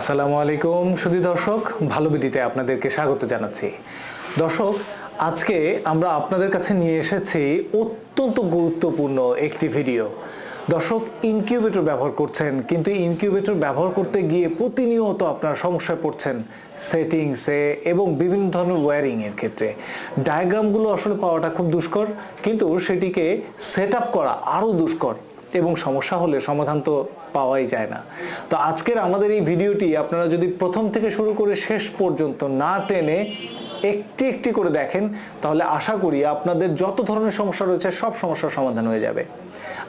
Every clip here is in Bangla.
আসসালামু আলাইকুম সুধী দর্শক ভালো বিদিতে আপনাদেরকে স্বাগত জানাচ্ছি। দর্শক, আজকে আমরা আপনাদের কাছে নিয়ে এসেছি অত্যন্ত গুরুত্বপূর্ণ একটি ভিডিও। দর্শক ইনকিউবেটর ব্যবহার করছেন, কিন্তু ইনকিউবেটর ব্যবহার করতে গিয়ে প্রতিনিয়ত আপনার সমস্যায় পড়ছেন সেটিংসে এবং বিভিন্ন ধরনের ওয়্যারিং এর ক্ষেত্রে। ডায়াগ্রামগুলো আসলে পাওয়াটা খুব দুষ্কর, কিন্তু সেটিকে সেট করা আরও দুষ্কর। এবং সমস্যা হলে সমাধান তো পাওয়াই যায় না। তো আজকের আমাদের এই ভিডিওটি আপনারা যদি প্রথম থেকে শুরু করে শেষ পর্যন্ত না টেনে একটি একটি করে দেখেন, তাহলে আশা করি আপনাদের যত ধরনের সমস্যা রয়েছে সব সমস্যার সমাধান হয়ে যাবে।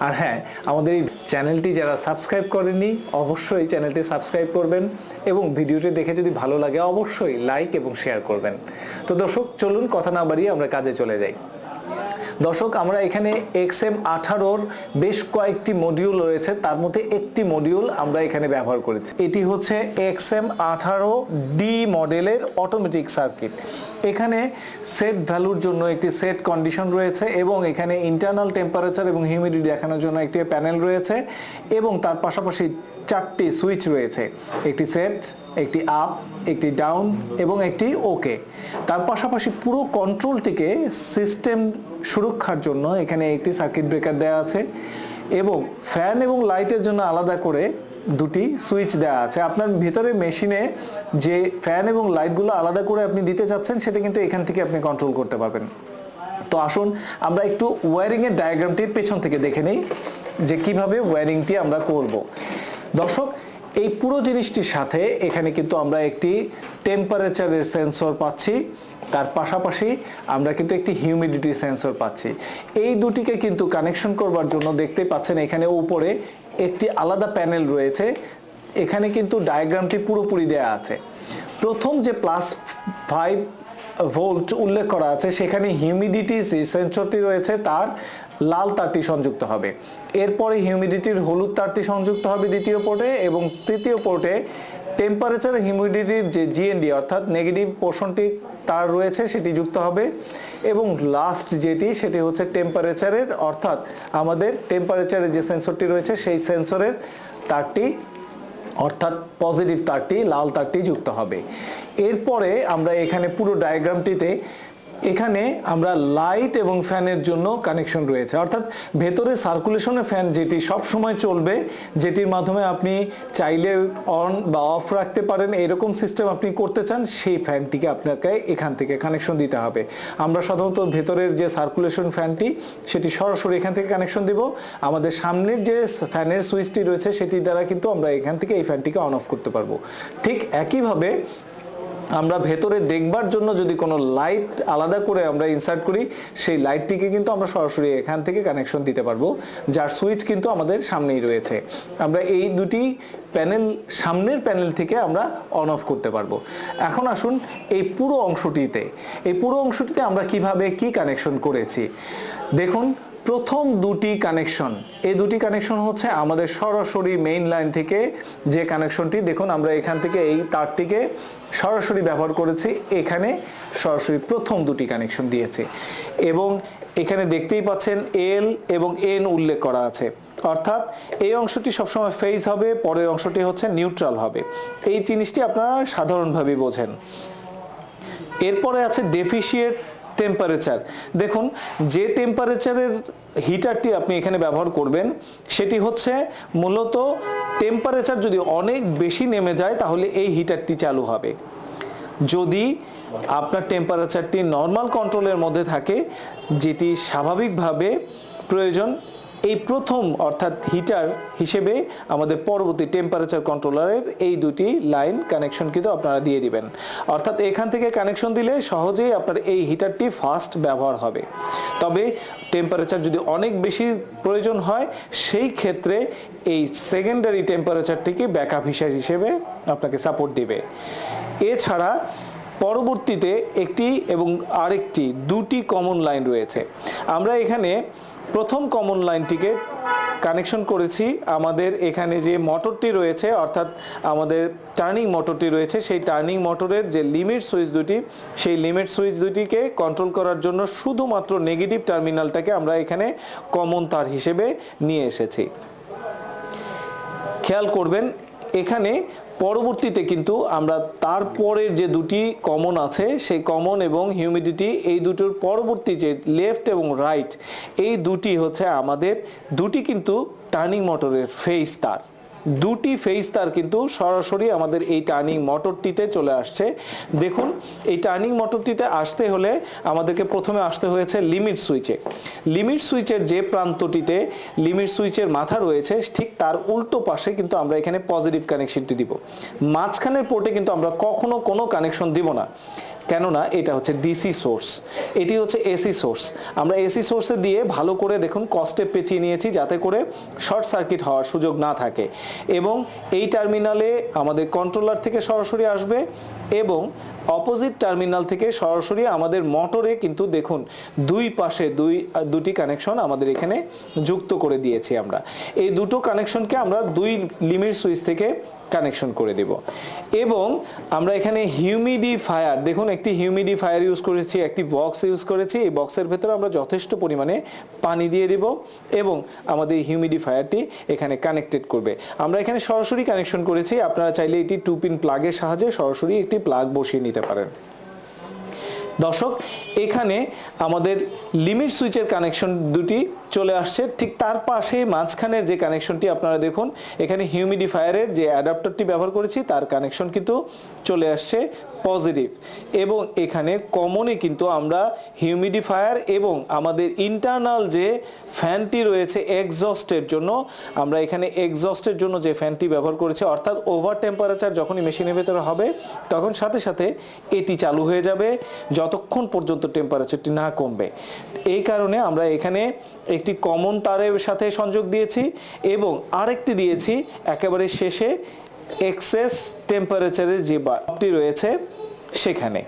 আর হ্যাঁ আমাদের এই চ্যানেলটি যারা সাবস্ক্রাইব করেনি অবশ্যই চ্যানেলটি সাবস্ক্রাইব করবেন এবং ভিডিওটি দেখে যদি ভালো লাগে, অবশ্যই লাইক এবং শেয়ার করবেন। তো দর্শক, চলুন কথা না বাড়িয়ে আমরা কাজে চলে যাই। দর্শক, আমরা এখানে এক্স এম আঠারোর বেশ কয়েকটি মডিউল রয়েছে। তার মধ্যে একটি মডিউল আমরা এখানে ব্যবহার করেছি। এটি হচ্ছে এক্স এম আঠারো ডি মডেলের অটোমেটিক সার্কিট এখানে সেট ভ্যালুর জন্য একটি সেট কন্ডিশন রয়েছে এবং এখানে ইন্টারনাল টেম্পারেচার এবং হিউমিডিটি দেখানোর জন্য একটি প্যানেল রয়েছে এবং তার পাশাপাশি চারটি সুইচ রয়েছে। একটি সেট একটি আপ, একটি ডাউন এবং একটি ওকে। তার পাশাপাশি পুরো কন্ট্রোলটিকে সিস্টেম সুরক্ষার জন্য এখানে একটি সার্কিট ব্রেকার দেওয়া আছে এবং ফ্যান এবং লাইটের জন্য আলাদা করে দুটি সুইচ দেওয়া আছে। আপনার ভেতরে মেশিনে যে ফ্যান এবং লাইটগুলো আলাদা করে আপনি দিতে চাচ্ছেন, সেটা কিন্তু এখান থেকে আপনি কন্ট্রোল করতে পারবেন। তো আসুন, আমরা একটু ওয়্যারিং এর ডায়াগ্রামটি পেছন থেকে দেখে নিই যে কীভাবে ওয়্যারিংটি আমরা করব। দর্শক, এই পুরো জিনিসটির সাথে এখানে কিন্তু আমরা একটি টেম্পারেচারের সেন্সর পাচ্ছি। তার পাশাপাশি আমরা কিন্তু একটি হিউমিডিটি সেন্সর পাচ্ছি। এই দুটিকে কিন্তু কানেকশন করবার জন্য দেখতে পাচ্ছেন এখানে উপরে একটি আলাদা প্যানেল রয়েছে। এখানে কিন্তু ডায়াগ্রামটি পুরোপুরি দেয়া আছে। প্রথম যে প্লাস ফাইভ ভোল্ট উল্লেখ করা আছে, সেখানে হিউমিডিটি সেন্সরটি রয়েছে, তার লাল তারটি সংযুক্ত হবে। এরপরে হিউমিডিটির হলুদ তারটি সংযুক্ত হবে দ্বিতীয় পোর্টে এবং তৃতীয় পোর্টে টেম্পারেচার হিউমিডিটির যে জিএনডি অর্থাৎ নেগেটিভ পোর্শনটি তার রয়েছে সেটি যুক্ত হবে এবং লাস্ট যেটি সেটি হচ্ছে টেম্পারেচারের অর্থাৎ আমাদের টেম্পারেচারের যে সেন্সরটি রয়েছে সেই সেন্সরের তারটি অর্থাৎ পজিটিভ তারটি লাল তারটি যুক্ত হবে। এরপরে আমরা এখানে পুরো ডায়াগ্রামটিতে এখানে আমরা লাইট এবং ফ্যানের জন্য কানেকশন রয়েছে। অর্থাৎ ভেতরে সার্কুলেশনের ফ্যান যেটি সব সময় চলবে, যেটির মাধ্যমে আপনি চাইলে অন বা অফ রাখতে পারেন, এরকম সিস্টেম আপনি করতে চান, সেই ফ্যানটিকে আপনাকে এখান থেকে কানেকশন দিতে হবে। আমরা সাধারণত ভেতরের যে সার্কুলেশন ফ্যানটি সেটি সরাসরি এখান থেকে কানেকশন দিব। আমাদের সামনের যে ফ্যানের সুইচটি রয়েছে সেটি দ্বারা কিন্তু আমরা এখান থেকে এই ফ্যানটিকে অন অফ করতে পারব। ঠিক একইভাবে আমরা ভেতরে দেখবার জন্য যদি কোনো লাইট আলাদা করে আমরা ইনসার্ট করি, সেই লাইটটিকে কিন্তু আমরা সরাসরি এখান থেকে কানেকশন দিতে পারব, যার সুইচ কিন্তু আমাদের সামনেই রয়েছে। আমরা এই দুটি প্যানেল সামনের প্যানেল থেকে আমরা অন অফ করতে পারব। এখন আসুন এই পুরো অংশটিতে। এই পুরো অংশটিতে আমরা কীভাবে কি কানেকশন করেছি? দেখুন প্রথম দুটি কানেকশন এই দুটি কানেকশন হচ্ছে আমাদের সরাসরি মেইন লাইন থেকে যে কানেকশনটি দেখুন, আমরা এখান থেকে এই তারটিকে সরাসরি ব্যবহার করেছি। এখানে সরাসরি প্রথম দুটি কানেকশন দিয়েছি। এবং এখানে দেখতেই পাচ্ছেন এল এবং এন উল্লেখ করা আছে। অর্থাৎ এই অংশটি সবসময় ফেজ হবে, পরের অংশটি হচ্ছে নিউট্রাল হবে। এই জিনিসটি আপনারা সাধারণভাবে বোঝেন। এরপরে আছে ডেফিসিয়েট টেম্পারেচার দেখুন, যে টেম্পারেচারের হিটারটি আপনি এখানে ব্যবহার করবেন, সেটি হচ্ছে মূলত টেম্পারেচার যদি অনেক বেশি নেমে যায়, তাহলে এই হিটারটি চালু হবে। যদি আপনার টেম্পারেচারটি নর্মাল কন্ট্রোলের মধ্যে থাকে, যেটি স্বাভাবিকভাবে প্রয়োজন এই প্রথম অর্থাৎ হিটার হিসেবে আমাদের পরবর্তী টেম্পারেচার কন্ট্রোলারের এই দুটি লাইন কানেকশন কিন্তু আপনারা দিয়ে দিবেন। অর্থাৎ এখান থেকে কানেকশন দিলে সহজেই আপনার এই হিটারটি ফাস্ট ব্যবহার হবে। তবে টেম্পারেচার যদি অনেক বেশি প্রয়োজন হয়, সেই ক্ষেত্রে এই সেকেন্ডারি টেম্পারেচারটিকে ব্যাকআপ হিসাব হিসেবে আপনাকে সাপোর্ট দিবে। এছাড়া পরবর্তীতে একটি এবং আরেকটি, দুটি কমন লাইন রয়েছে। আমরা এখানে প্রথম কমন লাইনটিকে কানেকশন করেছি। আমাদের এখানে যে মোটরটি রয়েছে, অর্থাৎ আমাদের টার্নিং মোটরটি রয়েছে, সেই টার্নিং মোটরের যে লিমিট সুইচ দুটি, সেই লিমিট সুইচ দুটিকে কন্ট্রোল করার জন্য শুধুমাত্র নেগেটিভ টার্মিনালটাকে আমরা এখানে কমন তার হিসেবে নিয়ে এসেছি। খেয়াল করবেন, এখানে পরবর্তীতে কিন্তু আমরা তারপরের যে দুটি কমন আছে, সেই কমন এবং হিউমিডিটি এই দুটোর পরবর্তী যে লেফট এবং রাইট এই দুটি হচ্ছে আমাদের, দুটি কিন্তু টার্নিং মোটরের ফেস তার। দুটি ফেস তার কিন্তু সরাসরি আমাদের এই টার্নিং মোটরটিতে চলে আসছে। দেখুন, এই টার্নিং মোটরটিতে আসতে হলে আমাদেরকে প্রথমে আসতে হয়েছে লিমিট সুইচে লিমিট সুইচের যে প্রান্তটিতে লিমিট সুইচের মাথা রয়েছে, ঠিক তার উল্টো পাশে কিন্তু আমরা এখানে পজিটিভ কানেকশনটি দিব। মাঝখানের পোর্টে কিন্তু আমরা কখনো কোনো কানেকশন দিব না। কেননা এটা হচ্ছে ডিসি সোর্স এটি হচ্ছে এসি সোর্স আমরা এসি সোর্সে দিয়ে ভালো করে দেখুন কস্টে পেঁচিয়ে নিয়েছি যাতে করে শর্ট সার্কিট হওয়ার সুযোগ না থাকে। এবং এই টার্মিনালে আমাদের কন্ট্রোলার থেকে সরাসরি আসবে এবং অপোজিট টার্মিনাল থেকে সরাসরি আমাদের মোটরে কিন্তু দেখুন দুই পাশে দুই, দুটি কানেকশন আমাদের এখানে যুক্ত করে দিয়েছি আমরা। এই দুটো কানেকশনকে আমরা দুই লিমিট সুইচ থেকে কানেকশন করে দেব। এবং আমরা এখানে হিউমিডিফায়ার দেখুন একটি হিউমিডিফায়ার ইউজ করেছি, একটি বক্স ইউজ করেছি, এই বক্সের ভেতরে আমরা যথেষ্ট পরিমাণে পানি দিয়ে দেব এবং আমাদের হিউমিডিফায়ারটি এখানে কানেক্টেড করবে। আমরা এখানে সরাসরি কানেকশন করেছি, আপনারা চাইলে এটি টু পিন প্লাগের সাহায্যে সরাসরি একটি প্লাগ বসিয়ে নিতে পারেন। দর্শক, এখানে আমাদের লিমিট সুইচের কানেকশন দুটি চলে আসছে। ঠিক তার পাশে মাঝখানের যে কানেকশনটি আপনারা দেখুন, এখানে হিউমিডিফায়ারের যে অ্যাডাপ্টারটি ব্যবহার করেছি, তার কানেকশন কিন্তু চলে আসছে। পজিটিভ এবং এখানে কমনে কিন্তু আমরা হিউমিডিফায়ার এবং আমাদের ইন্টারনাল যে ফ্যানটি রয়েছে এক্সস্টের জন্য, আমরা এখানে এক্সস্টের জন্য যে ফ্যানটি ব্যবহার করেছি, অর্থাৎ ওভার টেম্পারেচার যখনই মেশিনের ভেতরে হবে, তখন সাথে সাথে এটি চালু হয়ে যাবে, যতক্ষণ পর্যন্ত টেম্পারেচারটি না কমবে। এই কারণে আমরা এখানে একটি কমন তারের সাথে সংযোগ দিয়েছি এবং আরেকটি দিয়েছি, একেবারে শেষে এক্সেস টেম্পারেচারের যে বাল্বটি রয়েছে সেখানে।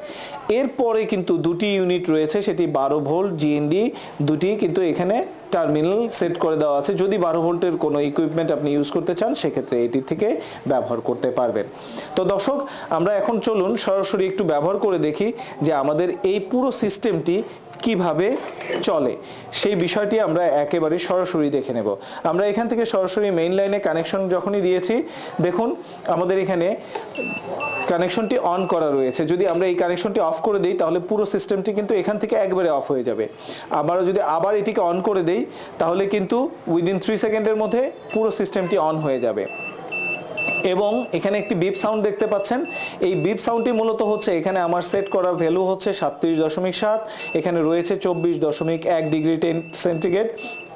এরপরে কিন্তু দুটি ইউনিট রয়েছে, সেটি বারো ভোল্ট জিএনডি দুটি কিন্তু এখানে টার্মিনাল সেট করে দেওয়া আছে। যদি বারো ভোল্টের কোনো ইকুইপমেন্ট আপনি ইউজ করতে চান, সেক্ষেত্রে এটি থেকে ব্যবহার করতে পারবেন। তো দর্শক, আমরা এখন চলুন সরাসরি একটু ব্যবহার করে দেখি যে আমাদের এই পুরো সিস্টেমটি কীভাবে চলে? সেই বিষয়টি আমরা একেবারে সরাসরি দেখে নেব। আমরা এখান থেকে সরাসরি মেইন লাইনে কানেকশন যখনই দিয়েছি, দেখুন, আমাদের এখানে কানেকশনটি অন করা রয়েছে। যদি আমরা এই কানেকশনটি অফ করে দিই, তাহলে পুরো সিস্টেমটি কিন্তু এখান থেকে একবারে অফ হয়ে যাবে। আবারও যদি আবার এটিকে অন করে দেই, তাহলে কিন্তু উইদিন থ্রি সেকেন্ডের মধ্যে পুরো সিস্টেমটি অন হয়ে যাবে। এবং এখানে একটি বিপ সাউন্ড দেখতে পাচ্ছেন। এই বিপ সাউন্ডটি মূলত হচ্ছে এখানে আমার সেট করা ভ্যালু হচ্ছে সাতত্রিশ দশমিক সাত, এখানে রয়েছে চব্বিশ দশমিক এক ডিগ্রি সেন্টিগ্রেড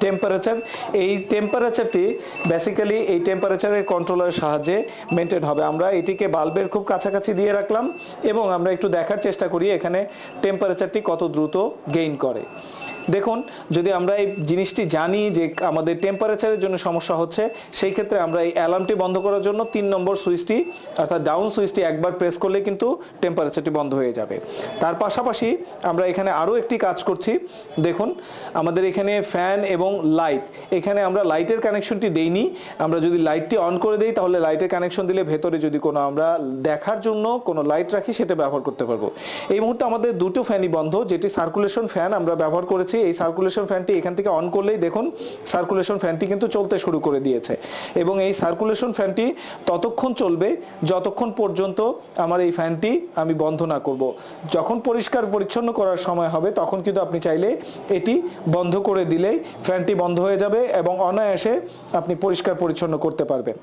টেম্পারেচার এই টেম্পারেচারটি বেসিক্যালি এই টেম্পারেচারের কন্ট্রোলারের সাহায্যে মেনটেন হবে। আমরা এটিকে বাল্বের খুব কাছাকাছি দিয়ে রাখলাম এবং আমরা একটু দেখার চেষ্টা করি এখানে টেম্পারেচারটি কত দ্রুত গেইন করে। দেখুন, যদি আমরা এই জিনিসটি জানি যে আমাদের টেম্পারেচারের জন্য সমস্যা হচ্ছে, সেই ক্ষেত্রে আমরা এই অ্যালার্মটি বন্ধ করার জন্য তিন নম্বর সুইচটি অর্থাৎ ডাউন সুইচটি একবার প্রেস করলে কিন্তু টেম্পারেচারটি বন্ধ হয়ে যাবে। তার পাশাপাশি আমরা এখানে আরও একটি কাজ করছি। দেখুন, আমাদের এখানে ফ্যান এবং লাইট এখানে আমরা লাইটের কানেকশনটি দেইনি। আমরা যদি লাইটটি অন করে দিই, তাহলে লাইটের কানেকশন দিলে ভেতরে যদি কোনো আমরা দেখার জন্য কোনো লাইট রাখি, সেটা ব্যবহার করতে পারব। এই মুহূর্তে আমাদের দুটো ফ্যানই বন্ধ, যেটি সার্কুলেশন ফ্যান আমরা ব্যবহার করেছি, এই সার্কুলেশন ফ্যানটি এখান থেকে অন করলেই দেখুন সার্কুলেশন ফ্যানটি কিন্তু চলতে শুরু করে দিয়েছে। এবং এই সার্কুলেশন ফ্যানটি ততক্ষণ চলবে, যতক্ষণ পর্যন্ত আমার এই ফ্যানটি আমি বন্ধ না করব। যখন পরিষ্কার পরিচ্ছন্ন করার সময় হবে, তখন কিন্তু আপনি চাইলে এটি বন্ধ করে দিলেই ফ্যানটি বন্ধ হয়ে যাবে এবং অনায়াসে আপনি পরিষ্কার পরিচ্ছন্ন করতে পারবেন।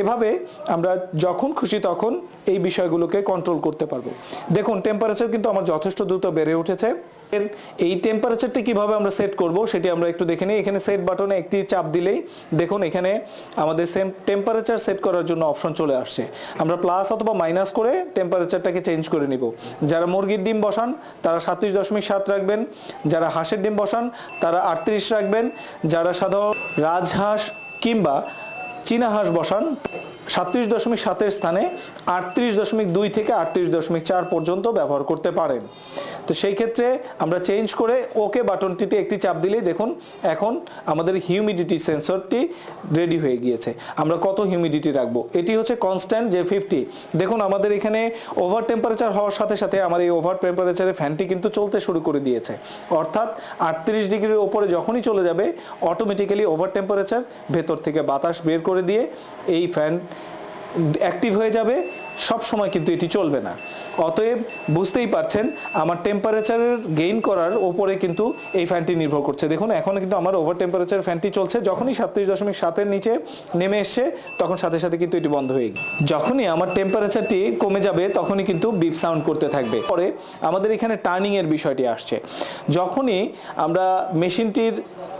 এভাবে আমরা যখন খুশি তখন এই বিষয়গুলোকে কন্ট্রোল করতে পারব। দেখুন টেম্পারেচার কিন্তু আমার যথেষ্ট দ্রুত বেড়ে উঠেছে। এর এই টেম্পারেচারটি কীভাবে আমরা সেট করব সেটি আমরা একটু দেখে নিই। এখানে সেট বাটনে একটি চাপ দিলেই দেখুন এখানে আমাদের সেম টেম্পারেচার সেট করার জন্য অপশন চলে আসছে। আমরা প্লাস অথবা মাইনাস করে টেম্পারেচারটাকে চেঞ্জ করে নিব। যারা মুরগির ডিম বসান, তারা সাতত্রিশ দশমিক সাত রাখবেন। যারা হাঁসের ডিম বসান, তারা আটত্রিশ রাখবেন। যারা সাধারণ রাজহাঁস কিংবা চীনা হাঁস বসান সাতত্রিশ দশমিক সাতের স্থানে আটত্রিশ দশমিক দুই থেকে আটত্রিশ দশমিক চার পর্যন্ত ব্যবহার করতে পারেন। তো সেই ক্ষেত্রে আমরা চেঞ্জ করে ওকে বাটনটিতে একটি চাপ দিলেই দেখুন, এখন আমাদের হিউমিডিটি সেন্সরটি রেডি হয়ে গিয়েছে। আমরা কত হিউমিডিটি রাখব? এটি হচ্ছে কনস্ট্যান্ট যে ফিফটি দেখুন, আমাদের এখানে ওভার টেম্পারেচার হওয়ার সাথে সাথে আমার এই ওভার টেম্পারেচারে ফ্যানটি কিন্তু চলতে শুরু করে দিয়েছে। অর্থাৎ আটত্রিশ ডিগ্রির ওপরে যখনই চলে যাবে অটোমেটিক্যালি ওভার টেম্পারেচার ভেতর থেকে বাতাস বের করে দিয়ে এই ফ্যান অ্যাক্টিভ হয়ে যাবে। সব সময় কিন্তু এটি চলবে না। অতএব বুঝতেই পারছেন, আমার টেম্পারেচারের গেইন করার ওপরে কিন্তু এই ফ্যানটি নির্ভর করছে। দেখুন, এখন কিন্তু আমার ওভার টেম্পারেচার ফ্যানটি চলছে। যখনই সাতত্রিশ দশমিক সাতের নিচে নেমে এসছে, তখন সাথে সাথে কিন্তু এটি বন্ধ হয়ে যখনই আমার টেম্পারেচারটি কমে যাবে, তখনই কিন্তু বিপ সাউন্ড করতে থাকবে। পরে আমাদের এখানে টার্নিংয়ের বিষয়টি আসছে। যখনই আমরা মেশিনটির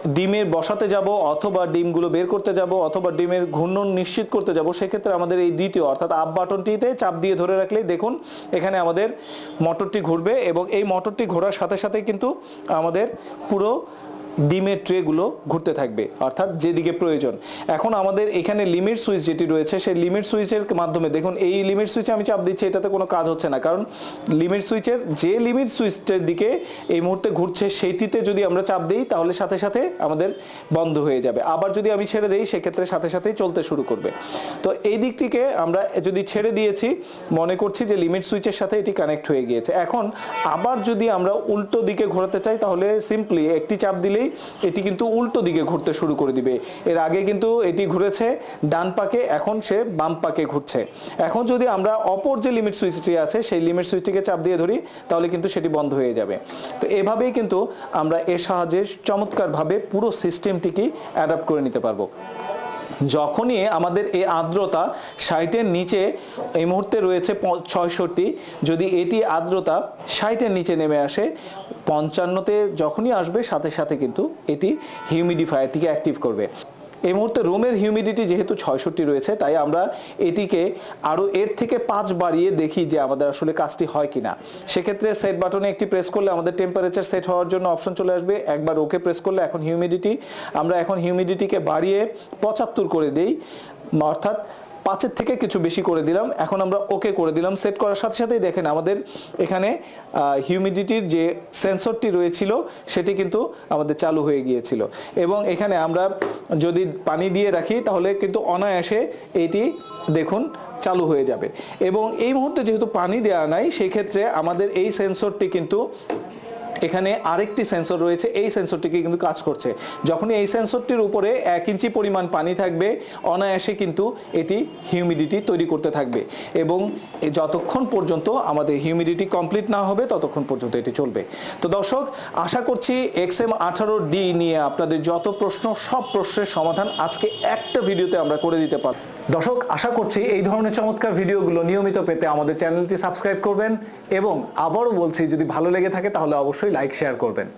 ডিমের বসাতে যাব অথবা ডিমগুলো বের করতে যাব অথবা ডিমের ঘূর্ণন নিশ্চিত করতে যাব, সেক্ষেত্রে আমাদের এই দ্বিতীয় অর্থাৎ আপ বাটনটিতে চাপ দিয়ে ধরে রাখলেই দেখুন এখানে আমাদের মটরটি ঘুরবে এবং এই মটরটি ঘোরার সাথে সাথে কিন্তু আমাদের পুরো ডিমের ট্রেগুলো ঘুরতে থাকবে, অর্থাৎ যেদিকে প্রয়োজন। এখন আমাদের এখানে লিমিট সুইচ যেটি রয়েছে, সেই লিমিট সুইচের মাধ্যমে, দেখুন, এই লিমিট সুইচে আমি চাপ দিচ্ছি, এটাতে কোনো কাজ হচ্ছে না। কারণ লিমিট সুইচের যে লিমিট সুইচের দিকে এই মুহূর্তে ঘুরছে, সেইটিতে যদি আমরা চাপ দিই, তাহলে সাথে সাথে আমাদের বন্ধ হয়ে যাবে। আবার যদি আমি ছেড়ে দিই, সেক্ষেত্রে সাথে সাথেই চলতে শুরু করবে। তো এই দিক থেকে আমরা যদি ছেড়ে দিয়েছি, মনে করছি যে লিমিট সুইচের সাথে এটি কানেক্ট হয়ে গিয়েছে। এখন আবার যদি আমরা উল্টো দিকে ঘোরাতে চাই, তাহলে সিম্পলি একটি চাপ দিলেই এটি কিন্তু উল্টো দিকে ঘুরতে শুরু করে দিবে। এর আগে কিন্তু এটি ঘুরেছে, ডান পাকে, এখন সে বাম পাকে ঘুরছে। এখন যদি আমরা অপর যে লিমিট সুইচটি আছে, সেই লিমিট সুইচটিকে চাপ দিয়ে ধরি, তাহলে কিন্তু সেটি বন্ধ হয়ে যাবে। তো এভাবেই কিন্তু আমরা এর সাহায্যে চমৎকারভাবে পুরো সিস্টেমটিকে অ্যাডাপ্ট করে নিতে পারব। যখনই আমাদের এই আর্দ্রতা ষাটের নিচে এই মুহূর্তে রয়েছে ছয়ষট্টি, যদি এটি আর্দ্রতা ষাটের নিচে নেমে আসে, পঞ্চান্নতে যখনই আসবে, সাথে সাথে কিন্তু এটি হিউমিডিফায়ারটিকে অ্যাক্টিভ করবে। এই মুহূর্তে রুমের হিউমিডিটি যেহেতু ছয়ষট্টি রয়েছে, তাই আমরা এটিকে আরও এর থেকে পাঁচ বাড়িয়ে দেখি যে আমাদের আসলে কাজটি হয় কিনা। সেক্ষেত্রে সেট বাটনে একটি প্রেস করলে আমাদের টেম্পারেচার সেট হওয়ার জন্য অপশন চলে আসবে। একবার ওকে প্রেস করলে এখন হিউমিডিটি আমরা এখন হিউমিডিটিকে বাড়িয়ে পঁচাত্তর করে দেই। অর্থাৎ পাঁচের থেকে কিছু বেশি করে দিলাম। এখন আমরা ওকে করে দিলাম। সেট করার সাথে সাথেই দেখেন আমাদের এখানে হিউমিডিটির যে সেন্সরটি রয়েছিল, সেটি কিন্তু আমাদের চালু হয়ে গিয়েছিল। এবং এখানে আমরা যদি পানি দিয়ে রাখি, তাহলে কিন্তু অনায়াসে এটি দেখুন চালু হয়ে যাবে। এবং এই মুহূর্তে যেহেতু পানি দেওয়া নাই সেই ক্ষেত্রে আমাদের এই সেন্সরটি কিন্তু এখানে আরেকটি সেন্সর রয়েছে, এই সেন্সরটিকে কিন্তু কাজ করছে। যখনই এই সেন্সরটির উপরে এক ইঞ্চি পরিমাণ পানি থাকবে, অনায়াসে কিন্তু এটি হিউমিডিটি তৈরি করতে থাকবে এবং যতক্ষণ পর্যন্ত আমাদের হিউমিডিটি কমপ্লিট না হবে, ততক্ষণ পর্যন্ত এটি চলবে। তো দর্শক, আশা করছি এক্স এম আঠারো ডি নিয়ে আপনাদের যত প্রশ্ন, সব প্রশ্নের সমাধান আজকে একটা ভিডিওতে আমরা করে দিতে পারব। দর্শক, আশা করছি এই ধরনের চমৎকার ভিডিওগুলো নিয়মিত পেতে আমাদের চ্যানেলটি সাবস্ক্রাইব করবেন এবং আবারও বলছি, যদি ভালো লেগে থাকে তাহলে অবশ্যই লাইক, শেয়ার করবেন।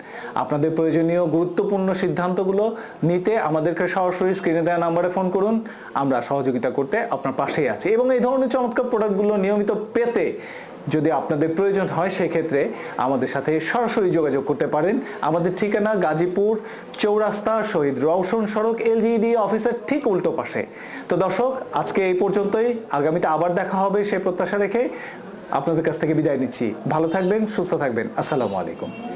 আপনাদের প্রয়োজনীয় গুরুত্বপূর্ণ সিদ্ধান্তগুলো নিতে আমাদেরকে সরাসরি স্ক্রিনে দেওয়া নাম্বারে ফোন করুন। আমরা সহযোগিতা করতে আপনার পাশেই আছি এবং এই ধরনের চমৎকার প্রোডাক্টগুলো নিয়মিত পেতে যদি আপনাদের প্রয়োজন হয়, সেক্ষেত্রে আমাদের সাথে সরাসরি যোগাযোগ করতে পারেন। আমাদের ঠিকানা গাজীপুর চৌরাস্তা শহীদ রওশন সড়ক এলজিডি অফিসের ঠিক উল্টো পাশে। তো দর্শক, আজকে এই পর্যন্তই। আগামীতে আবার দেখা হবে সে প্রত্যাশা রেখে। আপনাদের কাছ থেকে বিদায় নিচ্ছি। ভালো থাকবেন, সুস্থ থাকবেন। আসসালামু আলাইকুম।